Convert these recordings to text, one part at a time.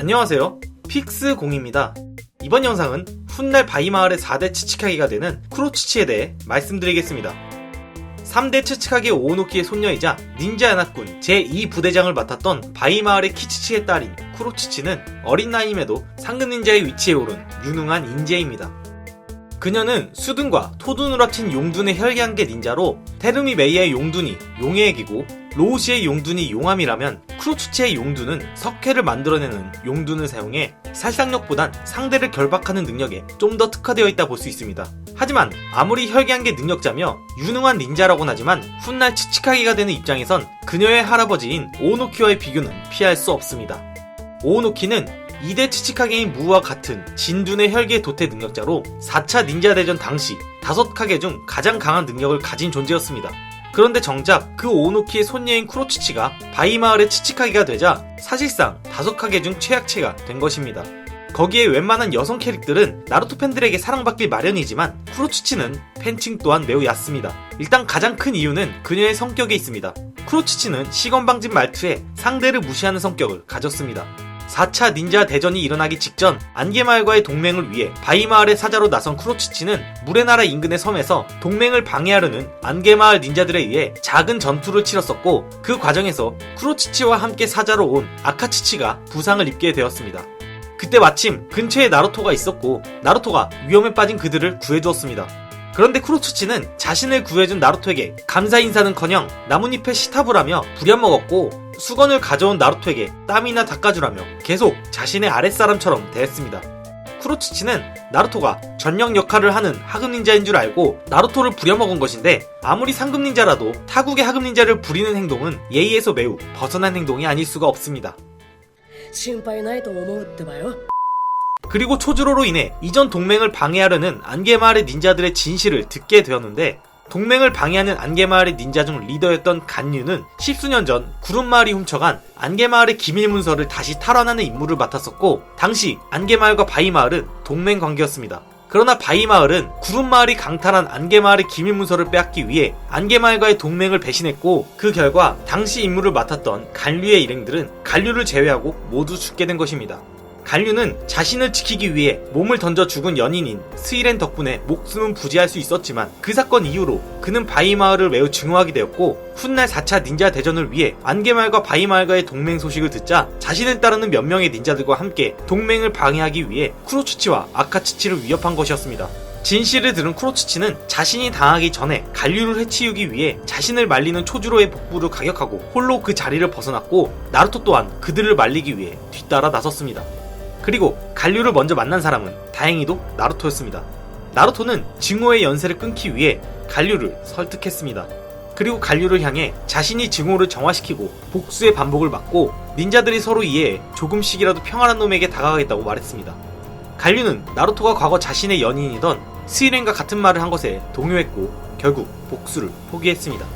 안녕하세요. 픽스공입니다. 이번 영상은 훗날 바이마을의 4대 치치카기가 되는 쿠로치치에 대해 말씀드리겠습니다. 3대 치치카기 오노키의 손녀이자 닌자 연합군 제2부대장을 맡았던 바이마을의 키치치의 딸인 쿠로치치는 어린 나이임에도 상급 닌자의 위치에 오른 유능한 인재입니다. 그녀는 수둔과 토둔으로 합친 용둔의 혈기한계 닌자로 테르미 메이의 용둔이 용의 액이고 로우시의 용둔이 용암이라면 크로추치의 용둔은 석회를 만들어내는 용둔을 사용해 살상력보단 상대를 결박하는 능력에 좀 더 특화되어 있다 볼 수 있습니다. 하지만 아무리 혈기한계 능력자며 유능한 닌자라고는 하지만 훗날 치치카기가 되는 입장에선 그녀의 할아버지인 오노키와의 비교는 피할 수 없습니다. 오노키는 2대 치치카게인 무와 같은 진둔의 혈계 도태 능력자로 4차 닌자 대전 당시 5카게 중 가장 강한 능력을 가진 존재였습니다. 그런데 정작 그 오노키의 손녀인 쿠로치치가 바이마을의 치치카게가 되자 사실상 5카게 중 최약체가 된 것입니다. 거기에 웬만한 여성 캐릭들은 나루토 팬들에게 사랑받길 마련이지만 쿠로치치는 팬층 또한 매우 얕습니다. 일단 가장 큰 이유는 그녀의 성격에 있습니다. 쿠로치치는 시건방진 말투에 상대를 무시하는 성격을 가졌습니다. 4차 닌자 대전이 일어나기 직전 안개마을과의 동맹을 위해 바이마을의 사자로 나선 쿠로치치는 물의 나라 인근의 섬에서 동맹을 방해하려는 안개마을 닌자들에 의해 작은 전투를 치렀었고 그 과정에서 쿠로치치와 함께 사자로 온 아카치치가 부상을 입게 되었습니다. 그때 마침 근처에 나루토가 있었고 나루토가 위험에 빠진 그들을 구해주었습니다. 그런데 쿠로츠치는 자신을 구해준 나루토에게 감사 인사는커녕 나뭇잎에 시타부라며 부려먹었고 수건을 가져온 나루토에게 땀이나 닦아주라며 계속 자신의 아랫사람처럼 대했습니다. 쿠로치치는 나루토가 전령 역할을 하는 하급 닌자인 줄 알고 나루토를 부려먹은 것인데 아무리 상급 닌자라도 타국의 하급 닌자를 부리는 행동은 예의에서 매우 벗어난 행동이 아닐 수가 없습니다. 그리고 초주로로 인해 이전 동맹을 방해하려는 안개마을의 닌자들의 진실을 듣게 되었는데 동맹을 방해하는 안개마을의 닌자 중 리더였던 간유는 십수년 전 구름마을이 훔쳐간 안개마을의 기밀 문서를 다시 탈환하는 임무를 맡았었고 당시 안개마을과 바이마을은 동맹 관계였습니다. 그러나 바이마을은 구름마을이 강탈한 안개마을의 기밀 문서를 빼앗기 위해 안개마을과의 동맹을 배신했고 그 결과 당시 임무를 맡았던 간류의 일행들은 간류를 제외하고 모두 죽게 된 것입니다. 간류는 자신을 지키기 위해 몸을 던져 죽은 연인인 스이렌 덕분에 목숨은 부지할 수 있었지만 그 사건 이후로 그는 바이마을을 매우 증오하게 되었고 훗날 4차 닌자 대전을 위해 안개마을과 바이마을과의 동맹 소식을 듣자 자신을 따르는 몇 명의 닌자들과 함께 동맹을 방해하기 위해 쿠로츠치와 아카츠치를 위협한 것이었습니다. 진실을 들은 쿠로츠치는 자신이 당하기 전에 간류를 해치우기 위해 자신을 말리는 초주로의 복부를 가격하고 홀로 그 자리를 벗어났고 나루토 또한 그들을 말리기 위해 뒤따라 나섰습니다. 그리고 간류를 먼저 만난 사람은 다행히도 나루토였습니다. 나루토는 증오의 연세를 끊기 위해 간류를 설득했습니다. 그리고 간류를 향해 자신이 증오를 정화시키고 복수의 반복을 막고 닌자들이 서로 이해해 조금씩이라도 평안한 놈에게 다가가겠다고 말했습니다. 간류는 나루토가 과거 자신의 연인이던 스이렌과 같은 말을 한 것에 동요했고 결국 복수를 포기했습니다.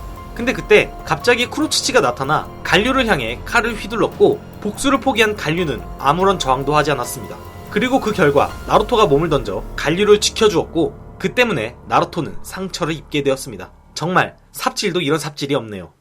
근데 그때 갑자기 쿠로츠치가 나타나 간류를 향해 칼을 휘둘렀고 복수를 포기한 간류는 아무런 저항도 하지 않았습니다. 그리고 그 결과 나루토가 몸을 던져 간류를 지켜주었고 그 때문에 나루토는 상처를 입게 되었습니다. 정말 삽질도 이런 삽질이 없네요.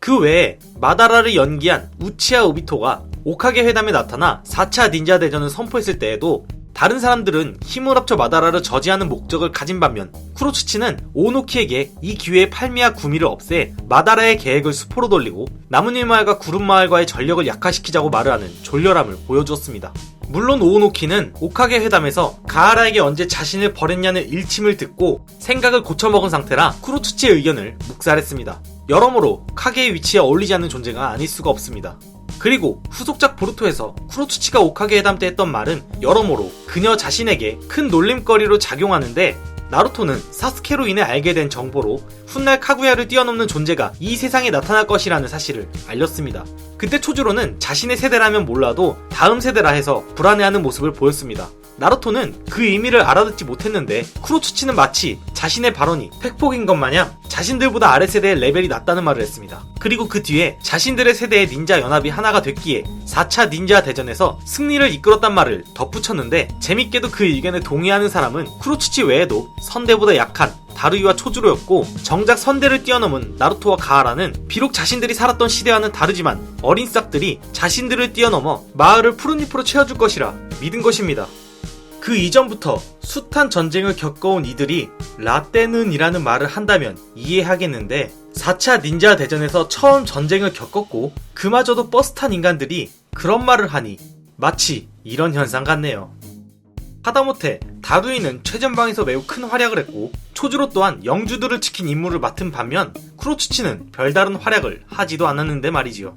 그 외에 마다라를 연기한 우치아 오비토가 오카게 회담에 나타나 4차 닌자 대전을 선포했을 때에도 다른 사람들은 힘을 합쳐 마다라를 저지하는 목적을 가진 반면 쿠로츠치는 오노키에게 이 기회에 팔미와 구미를 없애 마다라의 계획을 수포로 돌리고 나뭇잎 마을과 구름 마을과의 전력을 약화시키자고 말을 하는 졸렬함을 보여주었습니다. 물론 오노키는 오카게 회담에서 가하라에게 언제 자신을 버렸냐는 일침을 듣고 생각을 고쳐먹은 상태라 쿠로츠치의 의견을 묵살했습니다. 여러모로 카게의 위치에 어울리지 않는 존재가 아닐 수가 없습니다. 그리고 후속작 보루토에서 쿠로츠치가 오카게 회담 때 했던 말은 여러모로 그녀 자신에게 큰 놀림거리로 작용하는데 나루토는 사스케로 인해 알게 된 정보로 훗날 카구야를 뛰어넘는 존재가 이 세상에 나타날 것이라는 사실을 알렸습니다. 그때 초주로는 자신의 세대라면 몰라도 다음 세대라 해서 불안해하는 모습을 보였습니다. 나루토는 그 의미를 알아듣지 못했는데 쿠로츠치는 마치 자신의 발언이 팩폭인 것 마냥 자신들보다 아래 세대의 레벨이 낮다는 말을 했습니다. 그리고 그 뒤에 자신들의 세대의 닌자 연합이 하나가 됐기에 4차 닌자 대전에서 승리를 이끌었단 말을 덧붙였는데 재밌게도 그 의견에 동의하는 사람은 쿠로츠치 외에도 선대보다 약한 다루이와 초주로였고 정작 선대를 뛰어넘은 나루토와 가하라는 비록 자신들이 살았던 시대와는 다르지만 어린 싹들이 자신들을 뛰어넘어 마을을 푸른잎으로 채워줄 것이라 믿은 것입니다. 그 이전부터 숱한 전쟁을 겪어온 이들이 라떼는이라는 말을 한다면 이해하겠는데 4차 닌자 대전에서 처음 전쟁을 겪었고 그마저도 버스 탄 인간들이 그런 말을 하니 마치 이런 현상 같네요. 하다못해 다루이는 최전방에서 매우 큰 활약을 했고 초주로 또한 영주들을 지킨 임무를 맡은 반면 쿠로츠치는 별다른 활약을 하지도 않았는데 말이지요.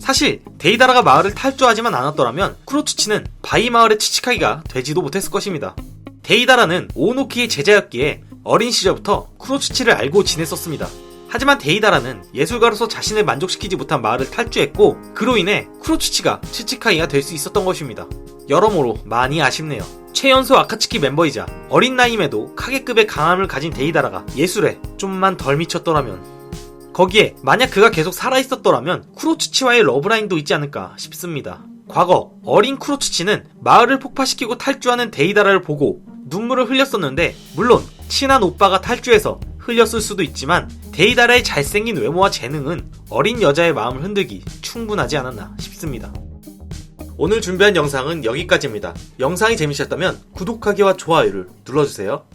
사실 데이다라가 마을을 탈주하지만 않았더라면 쿠로츠치는 바이 마을의 치치카기가 되지도 못했을 것입니다. 데이다라는 오노키의 제자였기에 어린 시절부터 쿠로츠치를 알고 지냈었습니다. 하지만 데이다라는 예술가로서 자신을 만족시키지 못한 마을을 탈주했고 그로 인해 쿠로츠치가 치치카이가 될 수 있었던 것입니다. 여러모로 많이 아쉽네요. 최연소 아카츠키 멤버이자 어린 나이임에도 카게급의 강함을 가진 데이다라가 예술에 좀만 덜 미쳤더라면 거기에 만약 그가 계속 살아있었더라면 쿠로츠치와의 러브라인도 있지 않을까 싶습니다. 과거 어린 쿠로츠치는 마을을 폭파시키고 탈주하는 데이다라를 보고 눈물을 흘렸었는데 물론 친한 오빠가 탈주해서 흘렸을 수도 있지만 데이다라의 잘생긴 외모와 재능은 어린 여자의 마음을 흔들기 충분하지 않았나 싶습니다. 오늘 준비한 영상은 여기까지입니다. 영상이 재미있었다면 구독하기와 좋아요를 눌러주세요.